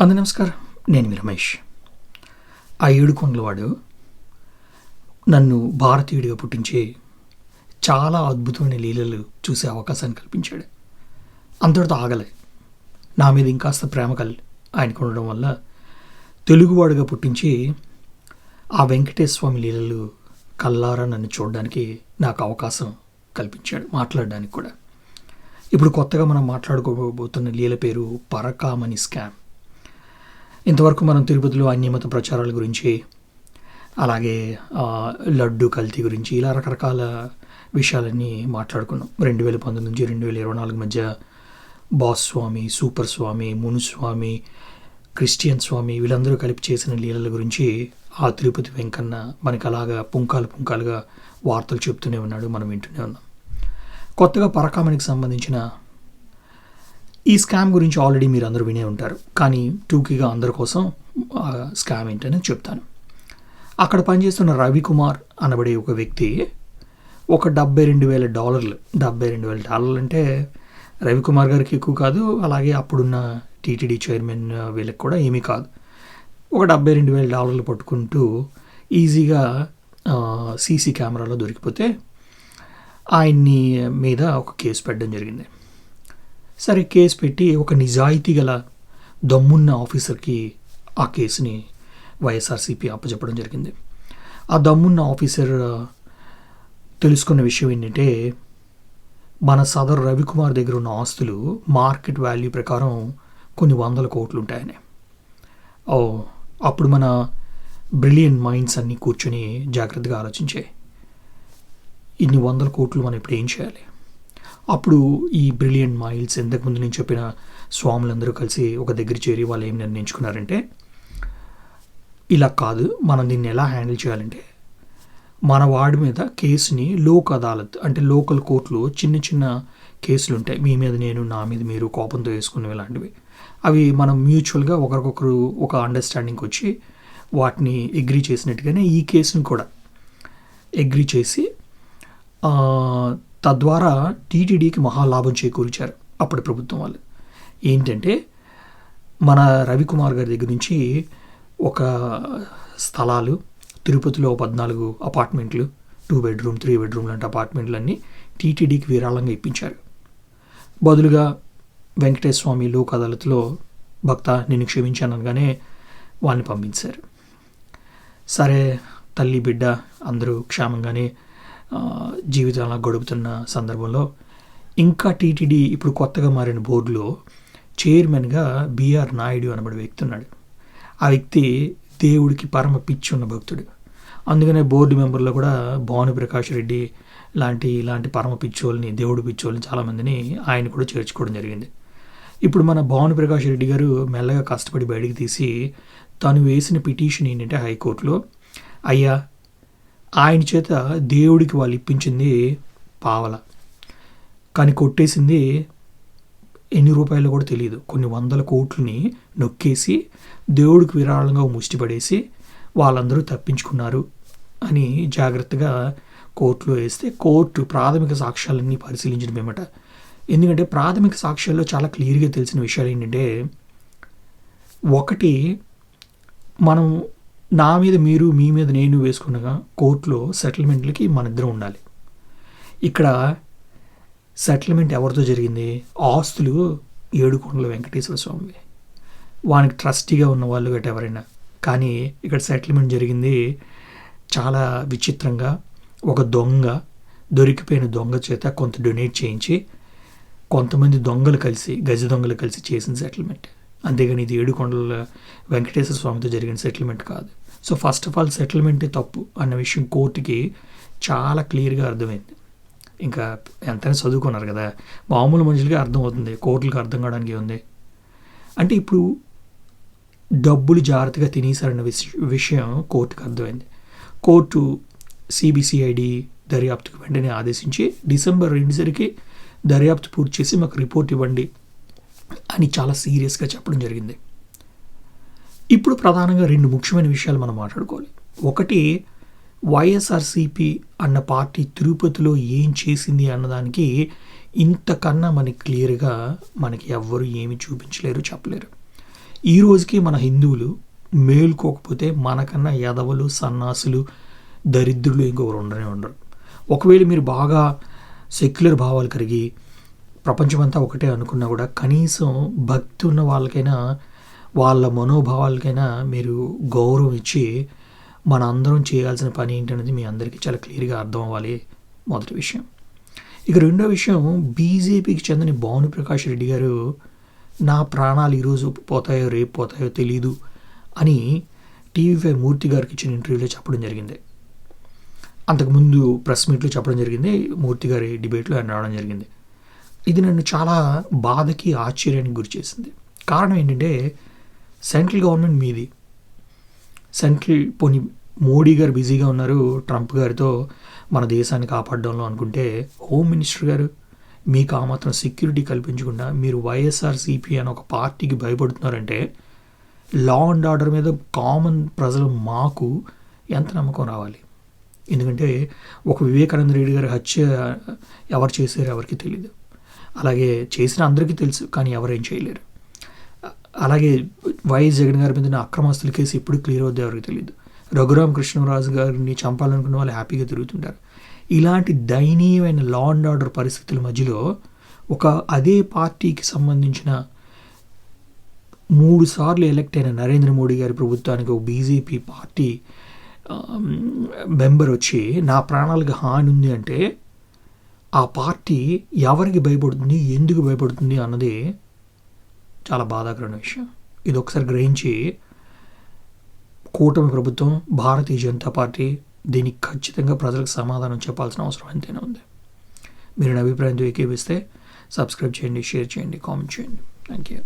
అందు నమస్కారం. నేను మీ రమేష్. ఆ ఏడు కొండలవాడు నన్ను భారతీయుడిగా పుట్టించి చాలా అద్భుతమైన లీలలు చూసే అవకాశాన్ని కల్పించాడు. అంతటితో ఆగలే. నా మీద ఇంకాస్త ప్రేమ కల్ ఆయనకు ఉండడం వల్ల తెలుగువాడుగా పుట్టించి ఆ వెంకటేశ్వర స్వామి లీలలు కల్లారా నన్ను చూడడానికి నాకు అవకాశం కల్పించాడు మాట్లాడడానికి కూడా. ఇప్పుడు కొత్తగా మనం మాట్లాడుకోబోతున్న లీల పేరు పరకామణి స్కామ్. ఇంతవరకు మనం తిరుపతిలో అన్యమత ప్రచారాల గురించి అలాగే లడ్డు కల్తీ గురించి ఇలా రకరకాల విషయాలన్నీ మాట్లాడుకున్నాం. రెండు వేల పంతొమ్మిది నుంచి రెండు వేల ఇరవై నాలుగు మధ్య boss Swamy super Swamy Munuswamy Christian Swamy వీళ్ళందరూ కలిపి చేసిన లీలల గురించి ఆ తిరుపతి వెంకన్న మనకి అలాగా పుంకాలు పుంకాలుగా వార్తలు చెప్తూనే ఉన్నాడు. మనం వింటూనే ఉన్నాం. కొత్తగా పరకామణికి సంబంధించిన ఈ స్కామ్ గురించి ఆల్రెడీ మీరు అందరూ వినే ఉంటారు. కానీ టూకీగా అందరి కోసం స్కామ్ ఏంటని చెప్తాను. అక్కడ పనిచేస్తున్న రవికుమార్ అనబడే ఒక వ్యక్తి ఒక డెబ్బై రెండు వేల డాలర్లు డెబ్బై రెండు వేల డాలర్లు అంటే రవికుమార్ గారికి ఎక్కువ కాదు అలాగే అప్పుడున్న టీటీడీ చైర్మన్ వీళ్ళకి కూడా ఏమీ కాదు. ఒక డెబ్బై రెండు వేల డాలర్లు పట్టుకుంటూ ఈజీగా సీసీ కెమెరాలో దొరికిపోతే ఆయన్ని మీద ఒక కేసు పెట్టడం జరిగింది. సరే కేసు పెట్టి ఒక నిజాయితీ గల దమ్మున్న ఆఫీసర్కి ఆ కేసుని వైఎస్ఆర్సీపీ అప్పచెప్పడం జరిగింది. ఆ దమ్మున్న ఆఫీసర్ తెలుసుకున్న విషయం ఏంటంటే మన సదరు రవికుమార్ దగ్గర ఉన్న ఆస్తులు మార్కెట్ వాల్యూ ప్రకారం కొన్ని వందల కోట్లు ఉంటాయని ఓ అప్పుడు మన బ్రిలియన్ మైండ్స్ అన్నీ కూర్చొని జాగ్రత్తగా ఆలోచించాయి ఇన్ని వందల కోట్లు మనం ఇప్పుడు ఏం చేయాలి? అప్పుడు ఈ బ్రిలియంట్ మైల్స్ ఇంతకుముందు నేను చెప్పిన స్వాములందరూ కలిసి ఒక దగ్గర చేరి వాళ్ళు ఏం నిర్ణయించుకున్నారంటే ఇలా కాదు మనం దీన్ని ఎలా హ్యాండిల్ చేయాలంటే మన వాడి మీద కేసుని లోక్ అదాలత్ అంటే లోకల్ కోర్టులో చిన్న చిన్న కేసులు ఉంటాయి. మీ మీద నేను నా మీద మీరు కోపంతో వేసుకునేవి ఇలాంటివి. అవి మనం మ్యూచువల్గా ఒకరికొకరు ఒక అండర్స్టాండింగ్కి వచ్చి వాటిని అగ్రీ చేసినట్టుగానే ఈ కేసుని కూడా అగ్రీ చేసి తద్వారా టీటీడీకి మహాలాభం చేకూర్చారు అప్పటి ప్రభుత్వం వాళ్ళు. ఏంటంటే మన రవికుమార్ గారి దగ్గర నుంచి ఒక స్థలాలు తిరుపతిలో పద్నాలుగు అపార్ట్మెంట్లు టూ బెడ్రూమ్ త్రీ బెడ్రూమ్ లాంటి అపార్ట్మెంట్లన్నీ టీటీడీకి విరాళంగా ఇప్పించారు. బదులుగా వెంకటేశ్వర స్వామి లోక్ అదాలత్లో భక్త నిన్ను క్షమించాననగానే వాళ్ళని పంపించారు. సరే తల్లి బిడ్డ అందరూ క్షేమంగానే జీవితాలను గడుపుతున్న సందర్భంలో ఇంకా టీటీడీ ఇప్పుడు కొత్తగా మారిన బోర్డులో చైర్మన్గా బిఆర్ నాయుడు అనబడి వ్యక్తి ఉన్నాడు. ఆ వ్యక్తి దేవుడికి పరమ పిచ్చి ఉన్న భక్తుడు. అందుకనే బోర్డు మెంబర్లో కూడా భాను ప్రకాష్ రెడ్డి లాంటి ఇలాంటి పరమ పిచ్చోళ్ళని దేవుడు పిచ్చోళ్ళని చాలామందిని ఆయన కూడా చేర్చుకోవడం జరిగింది. ఇప్పుడు మన భాను ప్రకాష్ రెడ్డి గారు మెల్లగా కష్టపడి బయటికి తీసి తను వేసిన పిటిషన్ ఏంటంటే హైకోర్టులో అయ్యా ఆయన చేత దేవుడికి వాళ్ళు ఇప్పించింది పావల. కానీ కొట్టేసింది ఎన్ని రూపాయలు కూడా తెలియదు. కొన్ని వందల కోట్లని నొక్కేసి దేవుడికి విరాళంగా ముష్టిపడేసి వాళ్ళందరూ తప్పించుకున్నారు అని జాగ్రత్తగా కోర్టులో వేస్తే కోర్టు ప్రాథమిక సాక్ష్యాలన్నీ పరిశీలించడం ఏమట. ఎందుకంటే ప్రాథమిక సాక్ష్యాల్లో చాలా క్లియర్గా తెలిసిన విషయాలు ఏంటంటే ఒకటి మనం నా మీద మీరు మీ మీద నేను వేసుకుండగా కోర్టులో సెటిల్మెంట్లకి మన ఇద్దరం ఉండాలి. ఇక్కడ సెటిల్మెంట్ ఎవరితో జరిగింది? ఆస్తులు ఏడుకొండల వెంకటేశ్వర స్వామి వానికి ట్రస్టీగా ఉన్న వాళ్ళు గట్రా ఎవరైనా. కానీ ఇక్కడ సెటిల్మెంట్ జరిగింది చాలా విచిత్రంగా ఒక దొంగ దొరికిపోయిన దొంగ చేత కొంత డొనేట్ చేయించి కొంతమంది దొంగలు కలిసి గజ దొంగలు కలిసి చేసిన సెటిల్మెంట్. అంతేగాని ఇది ఏడుకొండల వెంకటేశ్వర స్వామితో జరిగిన సెటిల్మెంట్ కాదు. సో ఫస్ట్ ఆఫ్ ఆల్ సెటిల్మెంటే తప్పు అన్న విషయం కోర్టుకి చాలా క్లియర్గా అర్థమైంది. ఇంకా ఎంతైనా చదువుకున్నారు కదా మామూలు మనుషులకి అర్థమవుతుంది కోర్టులకు అర్థం కావడానికి ఉంది అంటే ఇప్పుడు డబ్బులు జాగ్రత్తగా తినేశారన్న విష- విషయం కోర్టుకు అర్థమైంది. కోర్టు సిబిసిఐడి దర్యాప్తుకు వెంటనే ఆదేశించి డిసెంబర్ రెండుసరికి దర్యాప్తు పూర్తి చేసి మాకు రిపోర్ట్ ఇవ్వండి అని చాలా సీరియస్గా చెప్పడం జరిగింది. ఇప్పుడు ప్రధానంగా రెండు ముఖ్యమైన విషయాలు మనం మాట్లాడుకోవాలి. ఒకటి వైఎస్ఆర్సిపి అన్న పార్టీ తిరుపతిలో ఏం చేసింది అన్నదానికి ఇంతకన్నా మనకి క్లియర్గా మనకి ఎవ్వరు ఏమి చూపించలేరు చెప్పలేరు. ఈ రోజుకి మన హిందువులు మేలుకోకపోతే మనకన్నా యదవలు సన్నాసులు దరిద్రులు ఇంకొకరు ఉండనే ఉండరు. ఒకవేళ మీరు బాగా సెక్యులర్ భావాలు కలిగి ప్రపంచమంతా ఒకటే అనుకున్నా కూడా కనీసం భక్తి ఉన్న వాళ్ళకైనా వాళ్ళ మనోభావాలకైనా మీరు గౌరవం ఇచ్చి మన అందరం చేయాల్సిన పని ఏంటనేది మీ అందరికీ చాలా క్లియర్గా అర్థం అవ్వాలి మొదటి విషయం. ఇక రెండో విషయం బీజేపీకి చెందిన భానుప్రకాష్ రెడ్డి గారు నా ప్రాణాలు ఈరోజు పోతాయో రేపు పోతాయో తెలీదు అని టీవీ ఫైవ్ మూర్తి గారికి ఇచ్చిన ఇంటర్వ్యూలో చెప్పడం జరిగింది. అంతకుముందు ప్రెస్ మీట్లో చెప్పడం జరిగింది మూర్తి గారి డిబేట్లో ఆయన రావడం జరిగింది. ఇది నన్ను చాలా బాధకి ఆశ్చర్యానికి గురి చేసింది. కారణం ఏంటంటే సెంట్రల్ గవర్నమెంట్ మీది. సెంట్రల్ పోనీ మోడీ గారు బిజీగా ఉన్నారు ట్రంప్ గారితో మన దేశాన్ని కాపాడడంలో అనుకుంటే హోమ్ మినిస్టర్ గారు మీకు ఆ మాత్రం సెక్యూరిటీ కల్పించకుండా మీరు వైఎస్ఆర్సీపీ అని ఒక పార్టీకి భయపడుతున్నారంటే లా అండ్ ఆర్డర్ మీద కామన్ ప్రజలు మాకు ఎంత నమ్మకం రావాలి? ఎందుకంటే ఒక వివేకానంద రెడ్డి గారి హత్య ఎవరు చేశారు ఎవరికి తెలియదు అలాగే చేసిన అందరికీ తెలుసు కానీ ఎవరేం చేయలేరు. అలాగే వైఎస్ జగన్ గారి మీద అక్రమస్తుల కేసు ఎప్పుడు క్లియర్ అవుద్ది ఎవరికి తెలియదు రఘురామ కృష్ణరాజు గారిని చంపాలనుకున్న వాళ్ళు హ్యాపీగా తిరుగుతుంటారు. ఇలాంటి దయనీయమైన లా అండ్ ఆర్డర్ పరిస్థితుల మధ్యలో ఒక అదే పార్టీకి సంబంధించిన మూడు సార్లు ఎలక్ట్ అయిన నరేంద్ర మోడీ గారి ప్రభుత్వానికి ఒక బీజేపీ పార్టీ మెంబర్ వచ్చి నా ప్రాణాలకు హాని ఉంది అంటే ఆ పార్టీ ఎవరికి భయపడుతుంది ఎందుకు భయపడుతుంది అన్నది చాలా బాధాకరమైన విషయం. ఇది ఒకసారి గ్రహించి కూటమి ప్రభుత్వం భారతీయ జనతా పార్టీ దీనికి ఖచ్చితంగా ప్రజలకు సమాధానం చెప్పాల్సిన అవసరం ఎంతైనా ఉంది. మీరు నా అభిప్రాయంతో ఏకీపిస్తే సబ్స్క్రైబ్ చేయండి షేర్ చేయండి కామెంట్ చేయండి. Thank you